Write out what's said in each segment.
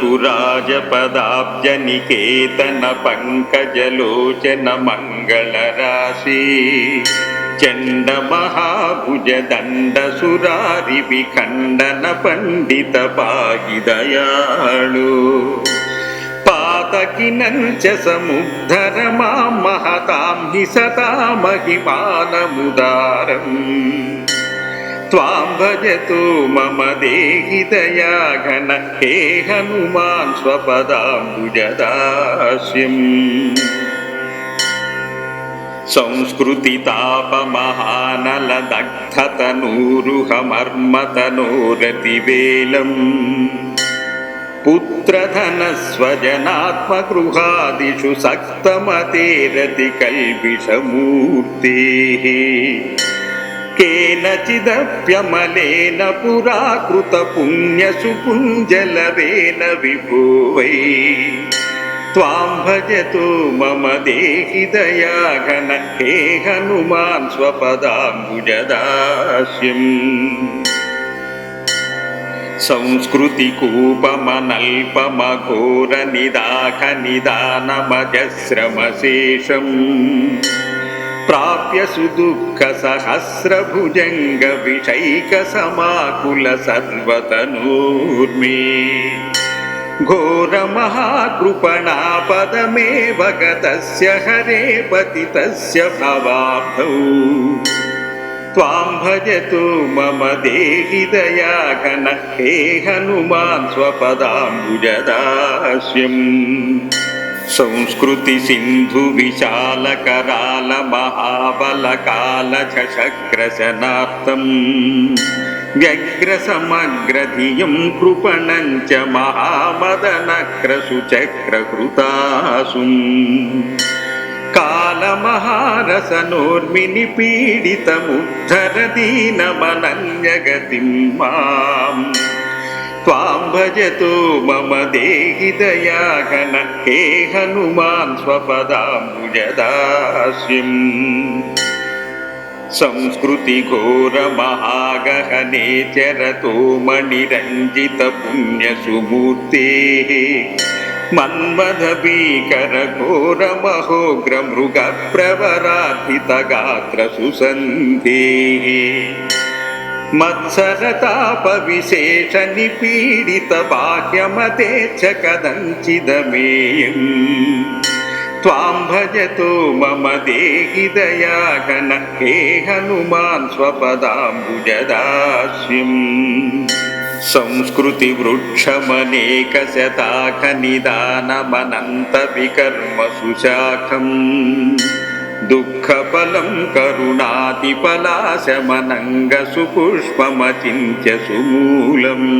రఘురాజపదాబ్జనికేతన పంకజలోచన మంగళరాశి చండ మహాభుజ విఖండన పండిత పాగిదయాళు పాతకినంచ సముద్ధర మా మహతాం హి సతా మహిమానముదారం त्वां भजतु मम देहि दयाघन हे हनुमान् स्वपदाम्बुजदास्यम्। संस्कृतितापमहानलदग्धतनूरुहमर्मतनोरतिवेलम्। पुत्रधनस्वजनात्मगृहादिषु కేనచిదప్యమలేన పురాకృత పుణ్యసుపుంజలవేన విభువై. త్వాం భజతు మమ దేహి దయాఘన హే హనుమాన్ స్వపదాంబుజదాస్యం. సంస్కృతికూపమనల్పమఘోర నిదాఘ నిదానమజశ్రమశేషం प्राप्य सुदुःखसहस्रभुजङ्गविषैकसमाकुल सर्वतनूर्मे घोरमहाकृपणापदमेव गतस्य हरे पतितस्य भवाब्धौ त्वां भजतु मम देहि दयाघन हे हनुमान् स्वपदाम्बुजदास्यम् संस्कृति सिन्धु विशालकराल महाबलकाल झषग्रशनार्थम् व्यग्रसमग्रधियं कृपणं च महामदनक्रसुचक्रकृतासुम् कालमहारसनोर्मिनि पीडितमुद्धर दीनमनन्यगतिं माम् त्वां भजतु मम देहि दयाघन हे हनुमान् स्वपदाम्बुजदास्यम् संस्कृतिघोरमहागहने चरतो मणिरञ्जितपुण्यसुमूर्तेः मन्मथभीकरघोरमहोग्रमृगप्रवराधितगात्रसुसन्धेः मत्सरतापविशेषनिपीडितबाह्यमते च कदञ्चिदमेयम् त्वां भजतो मम देहि दयाघन हे हनुमान् स्वपदाम्बुजदास्यम् संस्कृतिवृक्षमनेकशताखनिदानमनन्तविकर्मसुशाखम् दुःखफलं करुणातिपलाशमनङ्गसुपुष्पमचिन्त्य सुमूलम्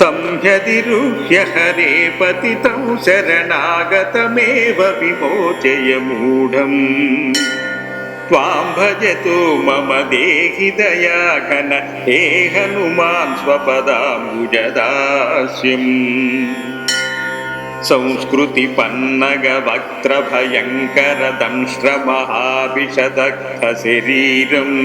तं ह्यधिरुह्य हरे पतितं शरणागतमेव विमोचय मूढम् त्वां भजतु मम देहि दयाघन हे हनुमान् स्वपदाम्बुजदास्यम् संस्कृतिपन्नगवक्त्रभयङ्करदंष्ट्रमहाविशदग्धशरीरम्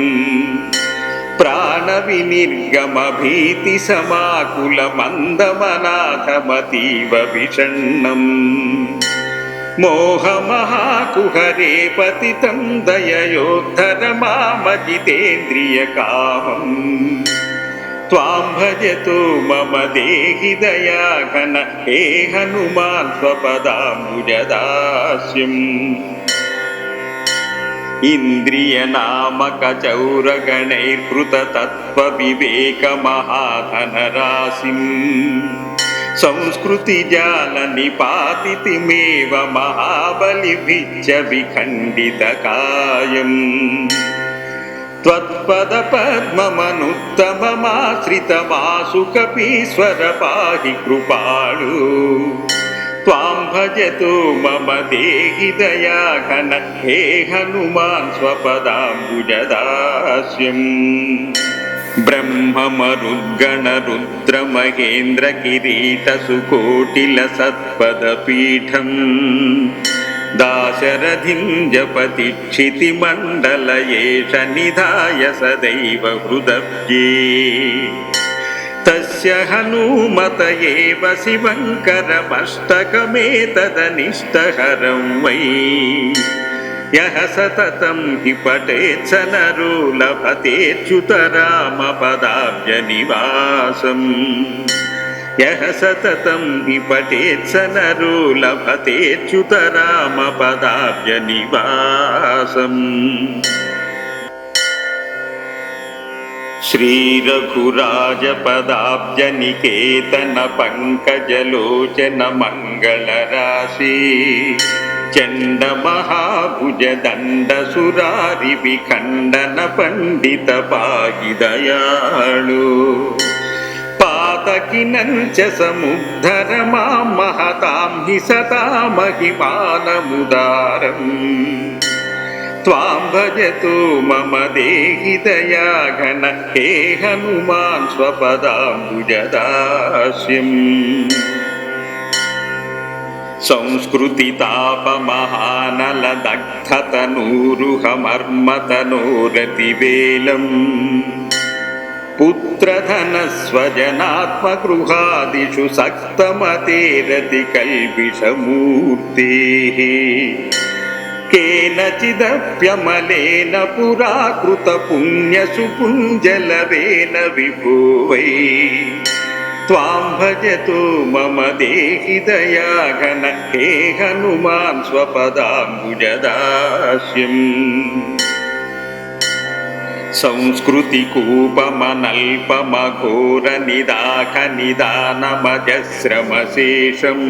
प्राणविनिर्गमभीतिसमाकुलमन्दमनाथमतीव विषण्णम् मोहमहाकुहरे पतितं दययोद्धर मामजितेन्द्रियकामम् त्वां भजतु मम देहि दयाघन हे हनुमान् स्वपदाम्बुजदास्यम् इन्द्रियनामकचौरगणैर्कृततत्त्वविवेकमहाधनराशिम् संस्कृतिजालनिपातितिमेव महाबलिभिच्च विखण्डितकायम् त्वत्पदपद्ममनुत्तममाश्रितमासु कपीश्वर पाहि कृपाळु त्वां भजतु मम देहि दयाघन हे हनुमान् स्वपदाम्बुजदास्यम् ब्रह्ममरुद्गणरुद्रमहेन्द्रकिरीटसुकोटिलसत्पदपीठम् दाशरथिं जपति क्षितिमण्डलयेष निधाय सदैव हृदब्जे तस्य हनूमत एव शिवङ्करमष्टकमेतदनिष्टहरं वै यः सततं हि पठेत् स नरो लभतेच्युतरामपदाब्जनिवासम् यः सततं हि पठेत् स नरो लभतेच्युतरामपदाब्जनिवासम् श्रीरघुराजपदाब्जनिकेतन पङ्कजलोचन मङ्गलराशि चण्डमहाभुजदण्डसुरारिविखण्डन पण्डित पाहि दयाळु पातकिनं च समुद्धर मां महतां हि सता महिमानमुदारम् त्वां भजतु मम देहि दयाघन हे हनुमान् स्वपदाम्बुजदास्यम् संस्कृतितापमहानलदग्धतनूरुहमर्मतनोरतिवेलम् पुत्रधनस्वजनात्मगृहादिषु सक्तमतेरतिकल्बिषमूर्तेः केनचिदप्यमलेन पुरा कृतपुण्यसुपुञ्जलवेन विभो वै त्वां भजतु मम देहि दयाघन हे हनुमान् स्वपदाम्बुजदास्यम् संस्कृतिकूपमनल्पमघोरनिदाघनिदानमजस्रमशेषम्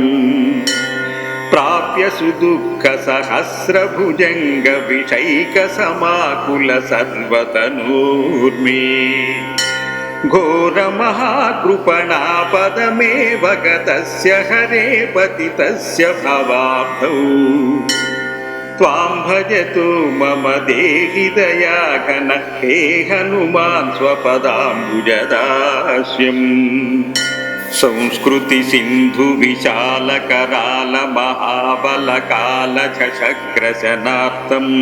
प्राप्य सुदुःखसहस्रभुजङ्गविषैकसमाकुल सर्वतनूर्मे घोरमहाकृपणापदमेव गतस्य हरे पतितस्य भवाब्धौ त्वां भजतु मम देहि दयाघन हे हनुमान् स्वपदाम्बुजदास्यम् संस्कृतिसिन्धुविशालकरालमहाबलकालचक्रशनार्थम्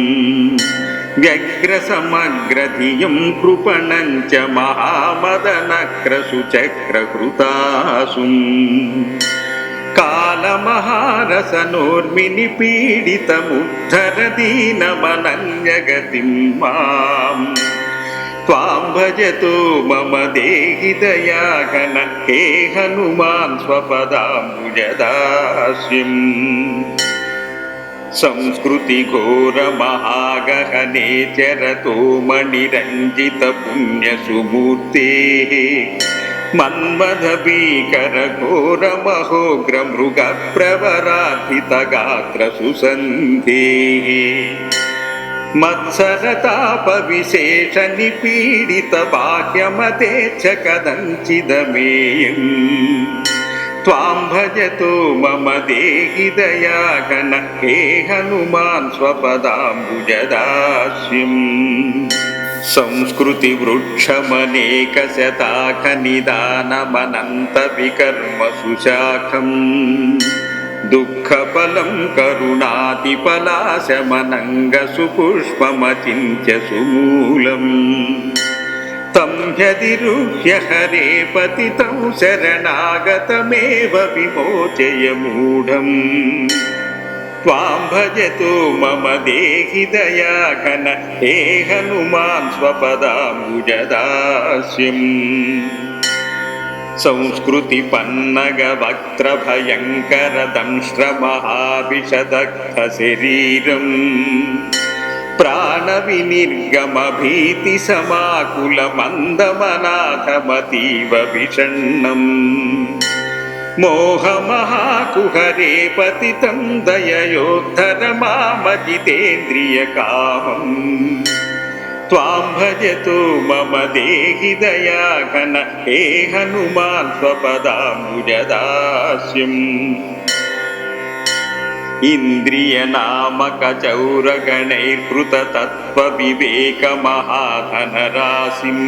व्यग्रसमग्रधियं कृपणं च महामदनक्रसुचक्रकृतासुम् कालमहारसनोर्मिनिपीडितमुद्धर दीनमनन्यगतिं माम् त्वां भजतु मम देहि दयाघन हे हनुमान् स्वपदाम्बुजदास्यम् संस्कृतिघोरमहागहने चरतो मणिरञ्जितपुण्यसुमूर्तेः मन्मथभीकरघोरमहोग्रमृगप्रवराधितगात्रसुसन्धेः मत्सरतापविशेषनिपीडितबाह्यमते च कदञ्चिदमेयम् त्वां भजतु मम देहि दयाघन हे हनुमान् स्वपदाम्बुजदास्यम् संस्कृतिवृक्षमनेकशताखनिदानमनन्तविकर्मसु शाखम् दुःखफलं करुणातिपलाशमनङ्गसुपुष्पमचिन्त्य सुमूलम् तं ह्यधिरुह्य हरे पतितं शरणागतमेव विमोचय मूढम् त्वां भजतु मम देहि दयाघन हे हनुमान् स्वपदाम्बुजदास्यम् संस्कृतिपन्नगवक्त्रभयङ्करदंष्ट्रमहाविशदग्धशरीरम् प्राणविनिर्गमभीतिसमाकुलमन्दमनाथमतीव विषण्णम् मोहमहाकुहरे पतितं दययोद्धर मामजितेन्द्रियकामम् त्वां भजतु मम देहि दयाघन हे हनुमान् स्वपदाम्बुजदास्यम्। इन्द्रियनामकचौरगणैर्कृततत्त्वविवेकमहाधनराशिम्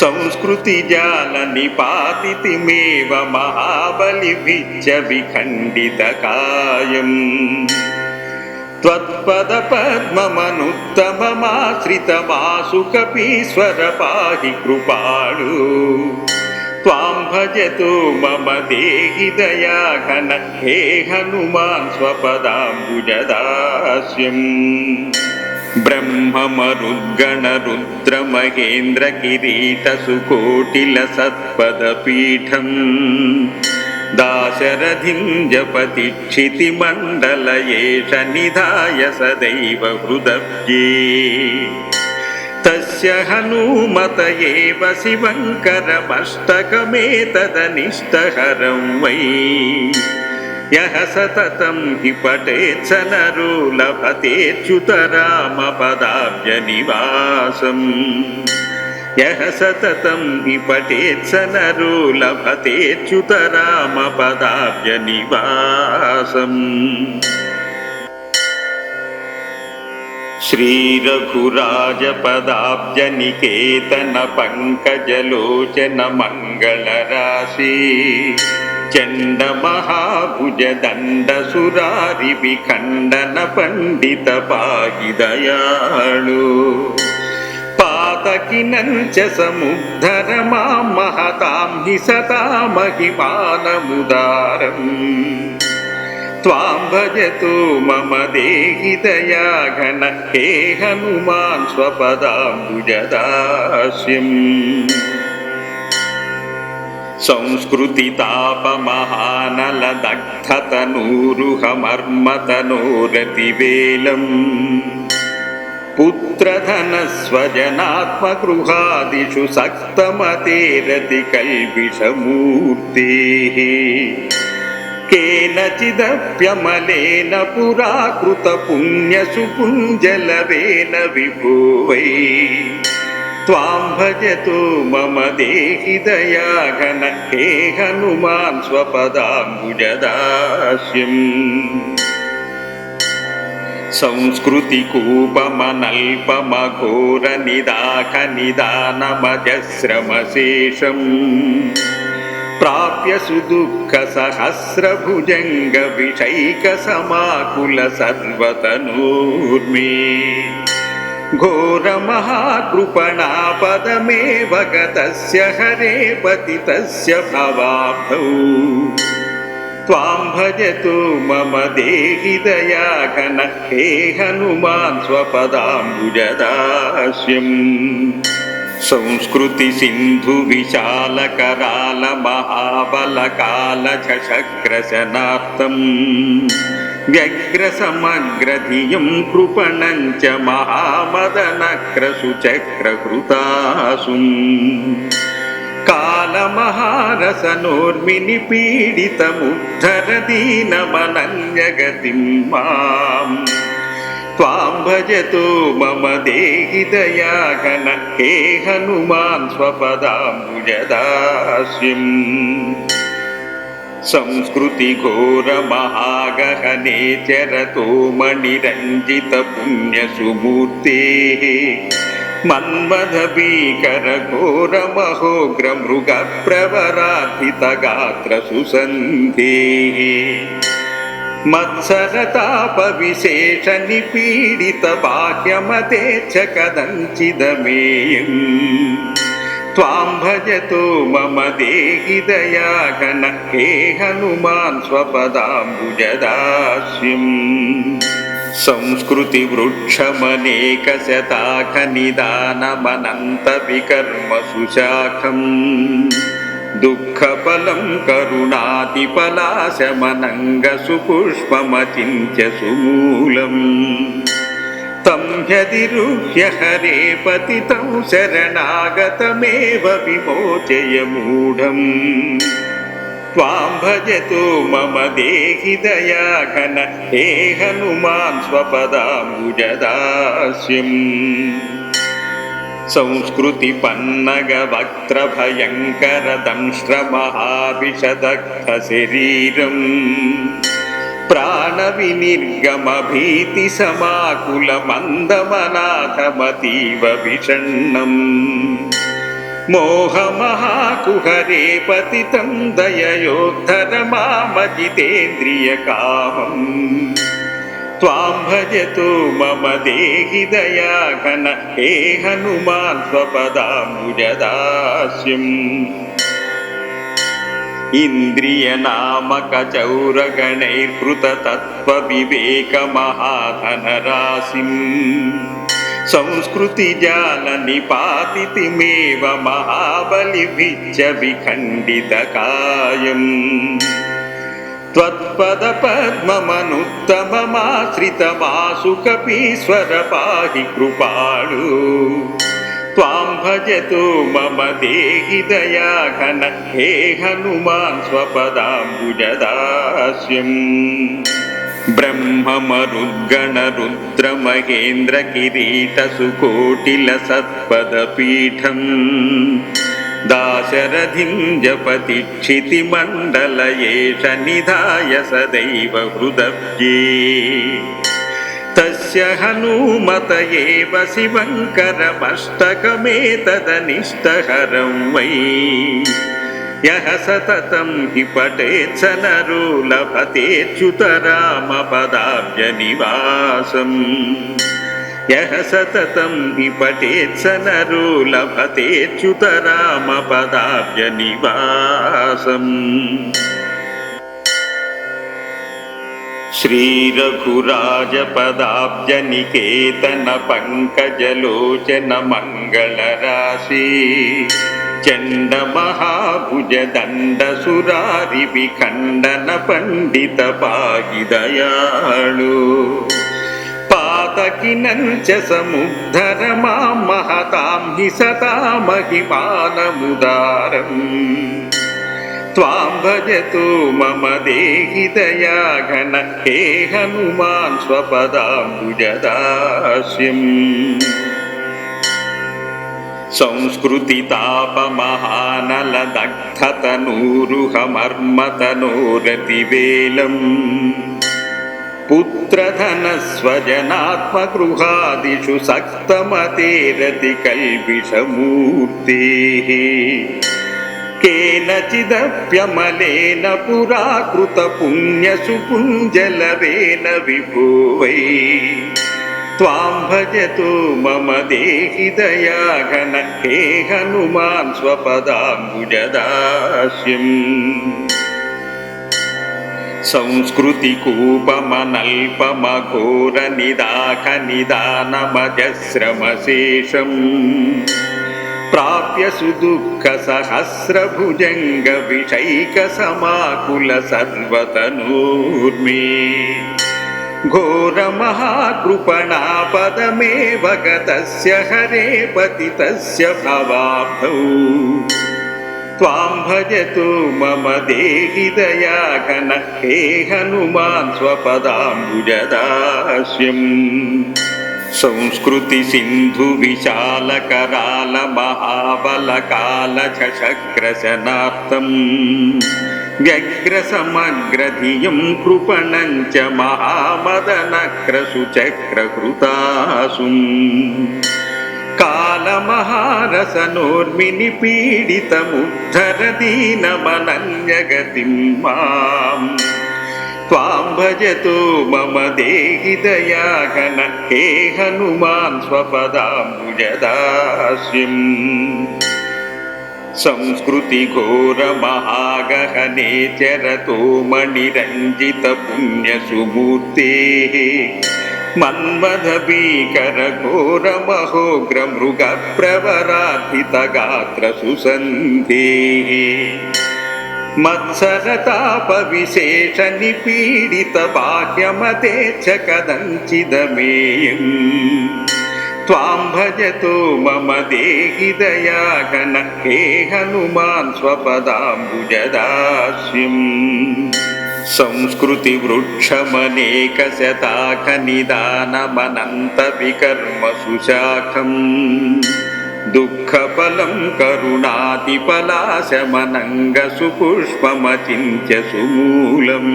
संस्कृतिजालनिपातितिमेव महाबलिभिच्च विखण्डितकायम् त्वत्पदपद्ममनुत्तममाश्रितमासु कपीश्वर पाहि कृपाळु त्वां भजतु मम देहि दयाघन हे हनुमान् स्वपदाम्बुजदास्यम् ब्रह्ममरुद्गणरुद्रमहेन्द्रकिरीटसुकोटिलसत्पदपीठम् दाशरथिं जपति क्षितिमण्डल एष निधाय सदैव हृदब्जे तस्य हनूमत एव शिवङ्करमष्टकमेतदनिष्टहरं वै यः सततं हि पठेत् स नरो लभतेच्युतरामपदाब्जनिवासम् यः सततं हि पठेत् स नरो लभतेच्युतरामपदाब्जनिवासम् श्रीरघुराजपदाब्जनिकेतन पङ्कजलोचन मङ्गलराशि चण्डमहाभुजदण्डसुरारिविखण्डन पण्डित पाहि दयाळु पातकिनञ्च समुद्धर मां महतां हि सतामहिमानमुदारम् त्वां भजतु मम देहि दयाघन हे हनुमान् स्वपदाम्बुजदास्यम् संस्कृतितापमहानलदग्धतनूरुहमर्मतनोरतिवेलम् पुत्रधनस्वजनात्मगृहादिषु सक्तमतेरतिकल्बिषमूर्तेः केनचिदप्यमलेन पुरा कृतपुण्यसुपुञ्जलवेन विभो वै त्वां भजतु मम देहि दयाघन हे हनुमान् स्वपदाम्बुजदास्यम् संस्कृतिकूपमनल्पमघोरनिदाखनिदानमजस्रमशेषम् प्राप्य सुदुःखसहस्रभुजङ्गविषैकसमाकुल सर्वतनूर्मे घोरमहाकृपणापदमेव गतस्य हरे पतितस्य भवाब्धौ। त्वां भजतु मम देहि दयाघन हे हनुमान् स्वपदाम्बुजदास्यम्। संस्कृतिसिन्धुविशालकरालमहाबलकालचक्रशनार्थम् व्यग्रसमग्रधियं कृपणं च महामदनक्रसुचक्रकृतासुम् कालमहारसनोर्मिनिपीडितमुद्धर दीनमनन्यगतिं माम् त्वां भजतु मम देहि दयाघन हे हनुमान् स्वपदाम्बुजदास्यम् संस्कृतिघोरमहागहने चरतो मणिरञ्जितपुण्यसुमूर्तेः मन्मथभीकरघोरमहोग्रमृगप्रवराधितगात्रसुसन्धेः मत्सरतापविशेषनिपीडितबाह्यमते च कदञ्चिदमेयम् त्वां भजतु मम देहि दयाघन हे हनुमान् स्वपदाम्बुजदास्यम् संस्कृतिवृक्षमनेकशताखनिदानमनन्तविकर्मसुशाखम् दुःखफलं करुणातिपलाशमनङ्गसुपुष्पमचिन्त्य सुमूलम् तं ह्यधिरुह्य हरे पतितं शरणागतमेव विमोचय मूढम् त्वां भजतु मम देहि दयाघन हे हनुमान् स्वपदाम्बुजदास्यम् संस्कृतिपन्नगवक्त्रभयङ्करदंष्ट्रमहाविशदग्धशरीरम् प्राणविनिर्गमभीतिसमाकुलमन्दमनाथमतीव विषण्णम् मोहमहाकुहरे पतितं दययोद्धर मामजितेन्द्रियकामम् त्वां भजतु मम देहि दयाघन हे हनुमान् स्वपदाम्बुजदास्यम् इन्द्रियनामकचौरगणैर्कृततत्त्वविवेकमहाधनराशिम् संस्कृतिजालनिपातितिमेव महाबलिभिश्च विखण्डितकायम् त्वत्पदपद्ममनुत्तममाश्रितमासु कपीश्वर पाहि कृपाळु त्वां भजतु मम देहि दयाघन हे हनुमान् स्वपदाम्बुजदास्यम् ब्रह्ममरुद्गणरुद्रमहेन्द्रकिरीटसुकोटिलसत्पदपीठम् दाशरथिं जपति क्षितिमण्डलयेष निधाय सदैव हृदब्जे తనుమత హనుమత ఏవ శివంకరమష్టకమేతదనిష్టహరం వై యహ సతతం హి పటేత్స నరో లభతేచ్యుతరామపదాభ్యనివాసం యహ సతతం హి పటేత్స నరో లభతేచ్యుతరామపదాభ్యనివాసం पाहि दयाळु पातकिनञ्च समुद्धर मां महतां हि सतामहिमानमुदारम् त्वां भजतु मम देहि दयाघन हे हनुमान् स्वपदाम्बुजदास्यम्। संस्कृतितापमहानलदग्धतनूरुहमर्मतनोरतिवेलम्। पुत्रधनस्वजनात्मगृहादिषु सक्तमतेरतिकल्बिषमूर्तेः केनचिदप्यमलेन पुरा कृतपुण्यसुपुञ्जलवेन विभो वै त्वां भजतु मम देहि दयाघन हे हनुमान् स्वपदाम्बुजदास्यम् संस्कृतिकूपमनल्पमघोरनिदाखनिदानमजस्रमशेषम् प्राप्य सुदुःखसहस्रभुजङ्गविषैकसमाकुल सर्वतनूर्मे घोरमहाकृपणापदमेव गतस्य हरे पतितस्य भवाब्धौ। त्वां भजतु मम देहि दयाघन हे हनुमान् स्वपदाम्बुजदास्यम् संस्कृतिसिन्धुविशालकरालमहाबलकालचक्रशनार्थम् व्यग्रसमग्रधियं कृपणं च महामदनक्रसुचक्रकृतासुम् कालमहारसनोर्मिनि पीडितमुद्धर दीनमनन्यगतिं माम् त्वां भजतु मम देहि दयाघन हे हनुमान् स्वपदाम्बुजदास्यम् संस्कृतिघोरमहागहने चरतो मणिरञ्जितपुण्यसुमूर्तेः मन्मथभीकरघोरमहोग्रमृगप्रवराधितगात्रसुसन्धेः मत्सरतापविशेषनिपीडितबाह्यमते च कदञ्चिदमेयम् त्वां भजतु मम देहि दयाघन हे हनुमान् स्वपदाम्बुजदास्यम् संस्कृतिवृक्षमनेकशताखनिदानमनन्तविकर्मसुशाखम् दुःखफलं करुणातिपलाशमनङ्गसुपुष्पमचिन्त्य सुमूलम्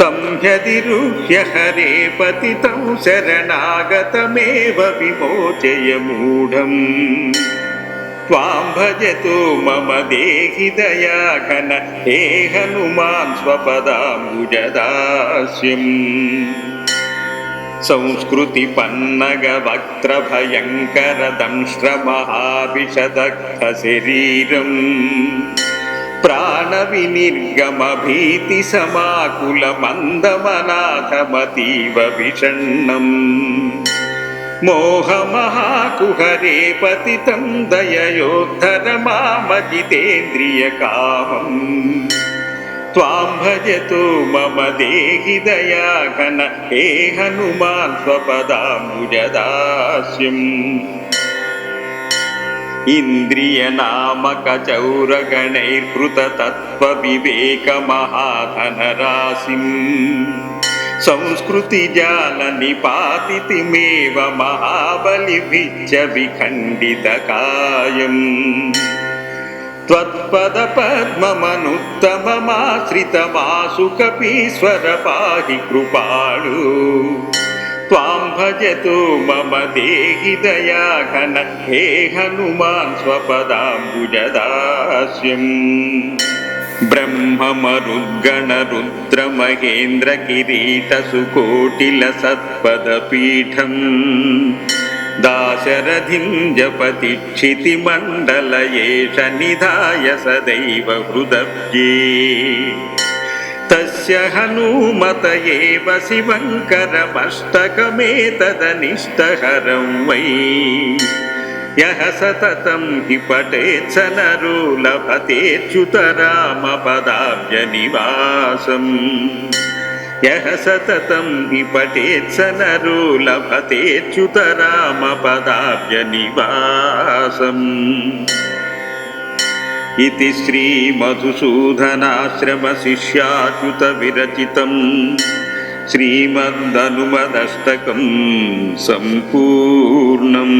तं ह्यधिरुह्य हरे पतितं शरणागतमेव विमोचय मूढम् त्वां भजतु मम देहि दयाघन हे हनुमान् स्वपदाम्बुजदास्यम् సంస్కృతి పన్నగ వక్త్ర భయంకర దంశ్ర మహాభిషదగ్ధ శరీరం ప్రాణ వినిర్గమ భీతి సమాకుల మందమనాథమతీవ విషణం మోహమహాకుహరే పతితం దయయోద్ధర మామజితేంద్రియకామం. త్వాం భజతో మమ దేహి దయాఘన హే హనుమాన్ స్వపదాంబుజదాస్యం ఇంద్రియనామక చౌరగణైర్కృత తత్వ వివేక त्वत्पदपद्ममनुत्तममाश्रितमासुकपीश्वर पाहि कृपालु त्वां भजतु मम देहि दयाघन हे हनुमान् स्वपदाम्बुजदास्यम् ब्रह्ममरुद्गणरुद्रमहेन्द्रकिरीटसुकोटिलसत्पदपीठम् दाशरथिं जपति क्षितिमण्डल एष निधाय सदैव हृदब्जे तस्य हनूमत एव शिवङ्करमष्टकमेतदनिष्टहरं वै यः सततं हि पठेत् स नरो लभतेच्युतरामपदाब्जनिवासम् यः सततं हि पठेत् स नरो लभतेच्युतरामपदाब्जनिवासम् इति श्रीमधुसूदनाश्रमशिष्याच्युतविरचितं श्रीमदनुमदष्टकं सम्पूर्णम्